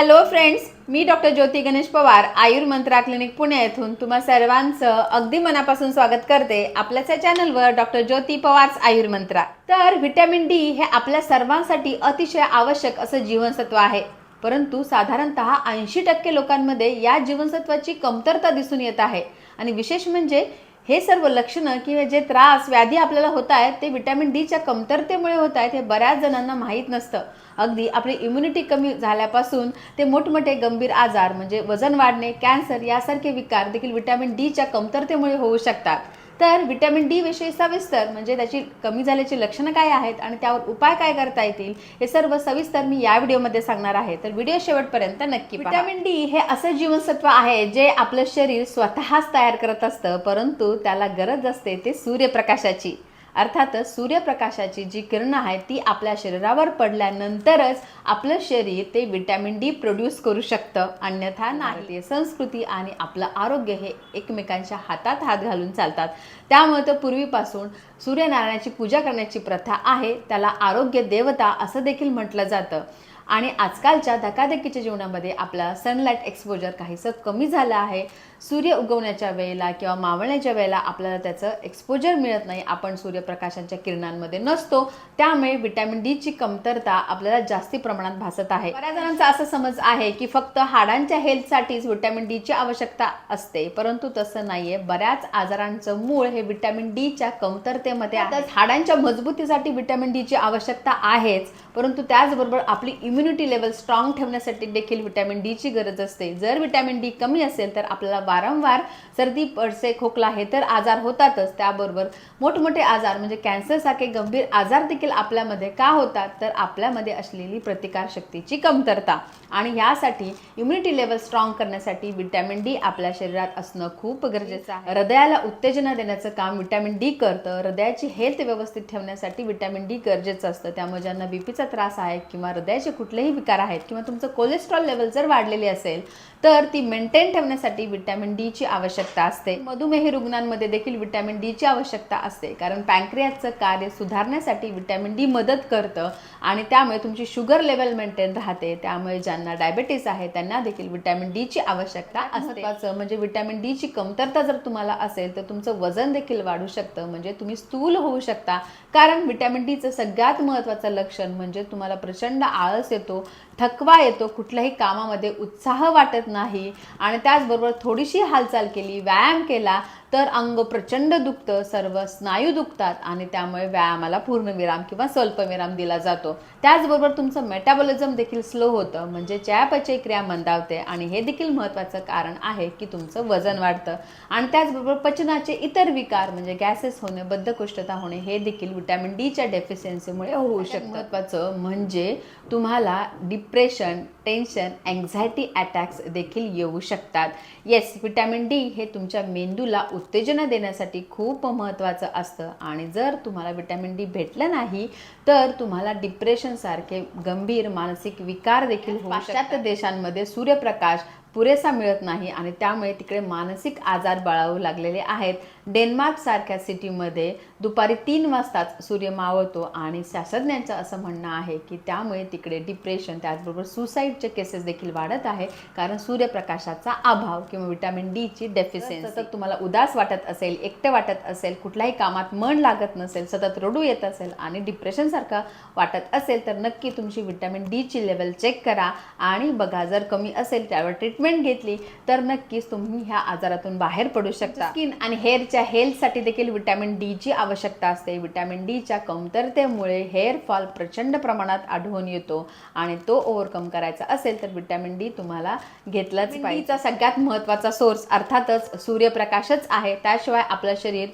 Hello friends मी doctor Jyoti Ganesh Pawar Ayurmantra clinic Pune येथून तुम्हा सर्वांचं अगदी मनापासून स्वागत करते आपल्याच या चॅनलवर डॉक्टर ज्योती पवार्स आयुर्मंत्रा. तर व्हिटॅमिन डी हे आपल्या सर्वांसाठी अतिशय आवश्यक असं जीवनसत्व आहे. परंतु साधारणतः ऐंशी टक्के लोकांमध्ये या जीवनसत्वाची कमतरता दिसून येत आहे. आणि विशेष म्हणजे हे सर्व लक्षणं किंवा जे त्रास व्याधी आपल्याला होत आहेत ते विटॅमिन डीच्या कमतरतेमुळे होत आहेत हे बऱ्याच जणांना माहीत नसतं. अगदी आपली इम्युनिटी कमी झाल्यापासून ते मोठमोठे गंभीर आजार म्हणजे वजन वाढणे कॅन्सर यासारखे विकार देखील विटॅमिन डीच्या कमतरतेमुळे होऊ शकतात. तर विटॅमिन डी विषयी सविस्तर म्हणजे त्याची कमी झाल्याची लक्षणं काय आहेत आणि त्यावर उपाय काय करता येतील हे सर्व सविस्तर मी या व्हिडिओमध्ये सांगणार आहे. तर व्हिडिओ शेवटपर्यंत नक्की विटॅमिन डी हे असं जीवनसत्व आहे जे आपलं शरीर स्वतःच तयार करत असतं परंतु त्याला गरज असते ते सूर्यप्रकाशाची. अर्थातच सूर्यप्रकाशाची जी किरणं आहेत ती आपल्या शरीरावर पडल्यानंतरच आपलं शरीर ते विटॅमिन डी प्रोड्यूस करू शकतं. अन्यथा नाही संस्कृती आणि आपलं आरोग्य हे एकमेकांच्या हातात हात घालून चालतात. त्यामुळे तर पूर्वीपासून सूर्यनारायणाची पूजा करण्याची प्रथा आहे त्याला आरोग्य देवता असं देखील म्हटलं जातं. आणि आजकालच्या धकाधकीच्या जीवनामध्ये आपला सनलाईट एक्सपोजर काहीसं कमी झालं आहे. सूर्य उगवण्याच्या वेळेला किंवा मावळण्याच्या वेळेला आपल्याला त्याचं एक्सपोजर मिळत नाही. आपण सूर्यप्रकाशांच्या किरणांमध्ये नसतो. त्यामुळे विटॅमिन डीची कमतरता आपल्याला जास्ती प्रमाणात भासत आहे. बऱ्याच जणांचा असा समज आहे की फक्त हाडांच्या हेल्थसाठीच विटॅमिन डीची आवश्यकता असते. परंतु तसं नाहीये. बऱ्याच आजारांचं मूळ हे विटॅमिन डीच्या कमतरतेमध्ये हाडांच्या मजबूतीसाठी विटॅमिन डीची आवश्यकता आहेच. परंतु त्याचबरोबर आपली इम्युनिटी लेवल स्ट्रॉंग ठेवण्यासाठी देखील विटॅमिन डीची गरज असते. जर विटॅमिन डी कमी असेल तर आपल्याला वारंवार सर्दी पडसे खोकला हे तर आजार होतातच. त्याबरोबर मोठमोठे आजार म्हणजे कॅन्सरसारखे गंभीर आजार देखील आपल्यामध्ये का होतात? तर आपल्यामध्ये असलेली प्रतिकार शक्तीची कमतरता. आणि यासाठी इम्युनिटी लेवल स्ट्रॉंग करण्यासाठी विटॅमिन डी आपल्या शरीरात असणं खूप गरजेचं आहे. हृदयाला उत्तेजना देण्याचं काम व्हिटॅमिन डी करतं. हृदयाची हेल्थ व्यवस्थित ठेवण्यासाठी विटॅमिन डी गरजेचं असतं. त्यामुळे ज्यांना बीपीचा त्रास आहे किंवा हृदयाचे कुठे कुठलेही विकार आहेत किंवा तुमचं कोलेस्ट्रॉल लेवल जर वाढलेली असेल तर ती मेंटेन ठेवण्यासाठी विटॅमिन डीची आवश्यकता असते. मधुमेही रुग्णांमध्ये देखील विटॅमिन डीची आवश्यकता असते. कारण पँक्रियाचं कार्य सुधारण्यासाठी विटॅमिन डी मदत करतं आणि त्यामुळे तुमची शुगर लेवल मेंटेन राहते. त्यामुळे ज्यांना डायबेटीस आहे त्यांना देखील विटॅमिन डीची आवश्यकता असते. म्हणजे विटॅमिन डीची कमतरता जर तुम्हाला असेल तर तुमचं वजन देखील वाढू शकतं. म्हणजे तुम्ही स्थूल होऊ शकता. कारण विटॅमिन डीचं सगळ्यात महत्त्वाचं लक्षण म्हणजे तुम्हाला प्रचंड आळस येतो थकवा येतो कुठल्याही कामामध्ये उत्साह वाटत नाही. आणि त्याचबरोबर थोडीशी हालचाल केली व्यायाम केला तर अंग प्रचंड दुखतं सर्व स्नायू दुखतात आणि त्यामुळे व्यायामाला पूर्णविराम किंवा स्वल्पविराम दिला जातो. त्याचबरोबर तुमचं मेटाबॉलिझम देखील स्लो होतं म्हणजे चयापचय क्रिया मंदावते आणि हे देखील महत्त्वाचं कारण आहे की तुमचं वजन वाढतं. आणि त्याचबरोबर पचनाचे इतर विकार म्हणजे गॅसेस होणे बद्धकोष्ठता होणे हे देखील विटॅमिन डीच्या डेफिशियन्सीमुळे होऊ शकतं. महत्त्वाचं म्हणजे तुम्हाला डिप्रेशन टेन्शन अँझायटी अटॅक्स देखील येऊ शकतात. येस विटॅमिन डी हे तुमच्या मेंदूला उत्तेजना देण्यासाठी खूप महत्त्वाचं असतं. आणि जर तुम्हाला विटॅमिन डी भेटलं नाही तर तुम्हाला डिप्रेशन सारखे गंभीर मानसिक विकार देखील होऊ पाश्चात्य देशांमध्ये सूर्यप्रकाश पुरेसा मिळत नाही आणि त्यामुळे तिकडे मानसिक आजार बळावू लागलेले आहेत. डेन्मार्क सारख्या सिटीमध्ये दुपारी तीन वाजताच सूर्य मावळतो आणि शास्त्रज्ञांचं असं म्हणणं आहे की त्यामुळे तिकडे डिप्रेशन त्याचबरोबर सुसाईडचे केसेस देखील वाढत आहे. कारण सूर्यप्रकाशाचा अभाव किंवा विटॅमिन डीची डेफिशियन्सी सतत. तुम्हाला उदास वाटत असेल एकटे वाटत असेल कुठल्याही कामात मन लागत नसेल सतत रडू येत असेल आणि डिप्रेशनसारखं वाटत असेल तर नक्की तुमची विटॅमिन डीची लेवल चेक करा. आणि बघा जर कमी असेल त्यावर ट्रीटमेंट घेतली तर नक्कीच तुम्ही ह्या आजारातून बाहेर पडू शकता. स्किन आणि हेअरच्या हेल्थसाठी देखील विटॅमिन डीची आवश्यकता असते. विटॅमिन डीच्या कमतरतेमुळे हेअर फॉल प्रचंड प्रमाणात आढळून येतो आणि तो ओव्हरकम करायचा असेल तर विटॅमिन डी तुम्हाला घेतलंच पाहिजे. सगळ्यात महत्त्वाचा सोर्स अर्थातच सूर्यप्रकाशच आहे. त्याशिवाय आपलं शरीर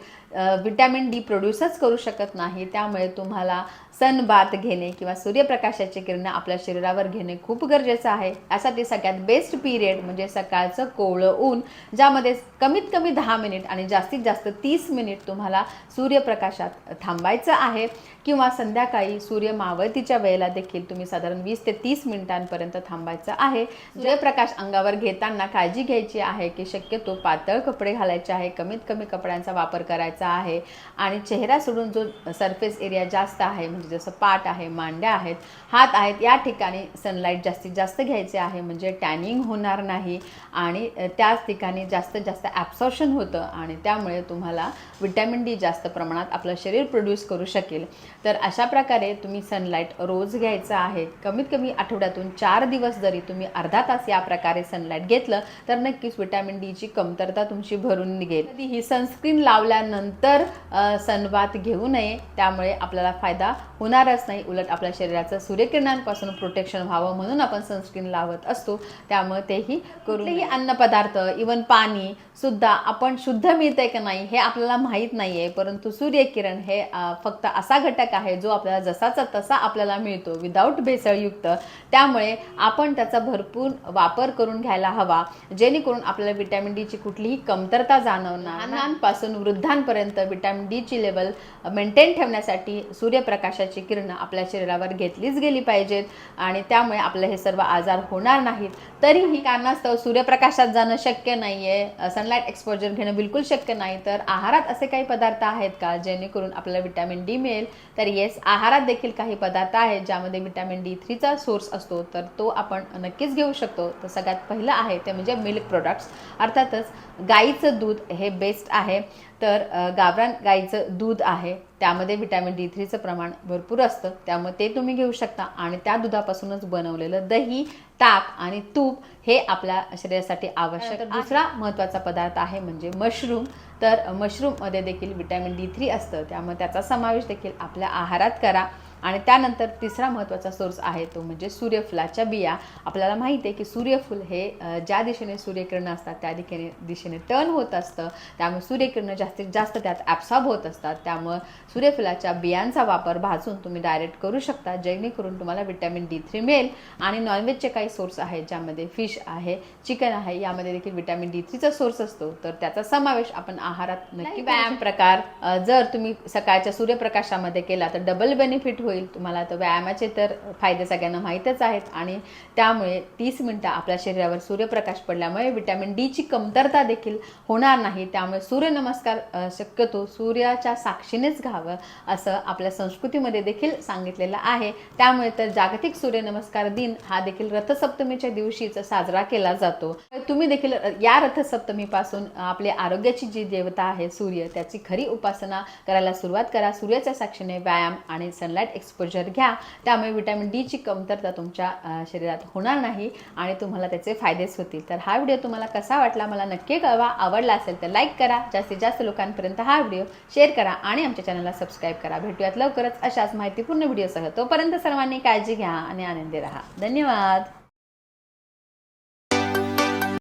विटॅमिन डी प्रोड्यूसच करू शकत नाही. त्यामुळे तुम्हाला सन बाथ घेणे किंवा सूर्यप्रकाशाची किरणं आपल्या शरीरावर घेणे खूप गरजेचं आहे. यासाठी सगळ्यात बेस्ट पिरियड म्हणजे सकाळचं कोवळं ऊन ज्यामध्ये कमीत कमी दहा मिनिट आणि जास्तीत जास्त तीस मिनिट तुम्हाला सूर्यप्रकाशात थांबायचं आहे. किंवा संध्याकाळी सूर्य मावळतीच्या वेळेला देखील तुम्ही साधारण वीस ते तीस मिनिटांपर्यंत थांबायचं आहे. सूर्यप्रकाश अंगावर घेताना काळजी घ्यायची आहे की शक्यतो पातळ कपडे घालायचे आहे. कमीत कमी कपड्यांचा वापर करायचा घ्यायचा आहे. आणि चेहरा सोडून जो सरफेस एरिया जास्त आहे म्हणजे जसं पाठ आहे मांड्या आहेत हात आहेत या ठिकाणी सनलाईट जास्तीत जास्त घ्यायचे आहे. म्हणजे टॅनिंग होणार नाही आणि त्याच ठिकाणी जास्तीत जास्त ॲब्सॉर्शन होतं आणि त्यामुळे तुम्हाला विटॅमिन डी जास्त प्रमाणात आपलं शरीर प्रोड्यूस करू शकेल. तर अशा प्रकारे तुम्ही सनलाईट रोज घ्यायचं आहे. कमीत कमी आठवड्यातून चार दिवस जरी तुम्ही अर्धा तास या प्रकारे सनलाईट घेतलं तर नक्कीच विटॅमिन डीची कमतरता तुमची भरून निघेल. ही सनस्क्रीन लावल्यानंतर अ, सनबाथ घेऊ नये त्यामुळे आपल्याला फायदा होणारच नाही. उलट आपल्या शरीराचं सूर्यकिरणांपासून प्रोटेक्शन व्हावं म्हणून आपण सनस्क्रीन लावत असतो. त्यामुळे तेही कुठलेही अन्नपदार्थ इवन पाणी सुद्धा आपण शुद्ध मिळतंय का नाही हे आपल्याला माहीत नाही आहे परंतु सूर्यकिरण हे फक्त असा घटक आहे जो आपल्याला जसाचा तसा आपल्याला मिळतो विदाऊट भेसळयुक्त. त्यामुळे आपण त्याचा भरपूर वापर करून घ्यायला हवा. जेणेकरून आपल्याला विटॅमिन डीची कुठलीही कमतरता जाणवणार लहानांपासून वृद्धांपर्यंत विटॅमिन डीची लेवल मेंटेन ठेवण्यासाठी सूर्यप्रकाशाची किरणं आपल्या शरीरावर घेतलीच गेली पाहिजेत. आणि त्यामुळे आपले हे सर्व आजार होणार नाहीत. तरीही कारणास्तव सूर्यप्रकाशात जाणं शक्य नाही आहे सनलाईट एक्सपोजर घेणं बिलकुल शक्य नाही. तर आहारात असे काही पदार्थ आहेत का? जेणेकरून आपल्याला विटॅमिन डी मिळेल. तर येस आहारात देखील काही पदार्थ आहेत ज्यामध्ये विटॅमिन डी थ्रीचा सोर्स असतो. तर तो आपण नक्कीच घेऊ शकतो. तर सगळ्यात पहिलं आहे ते म्हणजे मिल्क प्रोडक्ट्स अर्थातच गाईचं दूध हे बेस्ट आहे. तर गावरान गाईचं दूध आहे त्यामध्ये विटॅमिन डी थ्रीचं प्रमाण भरपूर असतं त्यामुळे ते तुम्ही घेऊ शकता. आणि त्या दुधापासूनच बनवलेलं दही ताक आणि तूप हे आपल्या शरीरासाठी आवश्यक. दुसरा महत्त्वाचा पदार्थ आहे म्हणजे मशरूम. तर मशरूममध्ये देखील विटॅमिन डी थ्री असतं त्यामुळे त्याचा समावेश देखील आपल्या आहारात करा. आणि त्यानंतर तिसरा महत्त्वाचा सोर्स आहे तो म्हणजे सूर्यफुलाच्या बिया. आपल्याला माहिती आहे की सूर्यफूल हे ज्या दिशेने सूर्यकिरणं असतात त्या दिशेने दिशेने टर्न होत असतं. त्यामुळे सूर्यकिरणं जास्तीत जास्त त्यात ॲब्सॉर्ब होत असतात. त्यामुळं सूर्यफुलाच्या बियांचा वापर भाजून तुम्ही डायरेक्ट करू शकता. जेणेकरून तुम्हाला विटॅमिन डी थ्री मिळेल. आणि नॉनव्हेजचे काही सोर्स आहेत ज्यामध्ये फिश आहे चिकन आहे यामध्ये देखील विटॅमिन डी थ्रीचा सोर्स असतो. तर त्याचा समावेश आपण आहारात नक्की व्यायाम प्रकार जर तुम्ही सकाळच्या सूर्यप्रकाशामध्ये केला तर डबल बेनिफिट होईल. तुम्हाला तर व्यायामाचे तर फायदे सगळ्यांना माहीतच आहेत आणि त्यामुळे तीस मिनटं आपल्या शरीरावर सूर्यप्रकाश पडल्यामुळे विटॅमिन डीची कमतरता देखील होणार नाही. त्यामुळे सूर्यनमस्कार शक्यतो सूर्याच्या साक्षीनेच घ्यावं असं आपल्या संस्कृतीमध्ये देखील सांगितलेलं आहे. त्यामुळे तर जागतिक सूर्यनमस्कार दिन हा देखील रथसप्तमीच्या दिवशीच साजरा केला जातो. तुम्ही देखील या रथसप्तमीपासून आपले आरोग्याची जी देवता आहे सूर्य त्याची खरी उपासना करायला सुरुवात करा. सूर्याच्या साक्षीने व्यायाम आणि सनलाईट एक्सपोजर घ्या. त्यामुळे विटॅमिन डीची कमतरता तुमच्या शरीरात होणार नाही आणि तुम्हाला त्याचे फायदेच होतील. तर हा व्हिडिओ तुम्हाला कसा वाटला मला नक्की कळवा. आवडला असेल तर लाईक करा. जास्तीत जास्त लोकांपर्यंत हा व्हिडिओ शेअर करा आणि आमच्या चॅनलला सबस्क्राईब करा. भेटूयात लवकरच अशाच माहितीपूर्ण व्हिडिओसह तोपर्यंत सर्वांनी काळजी घ्या आणि आनंदी राहा. धन्यवाद.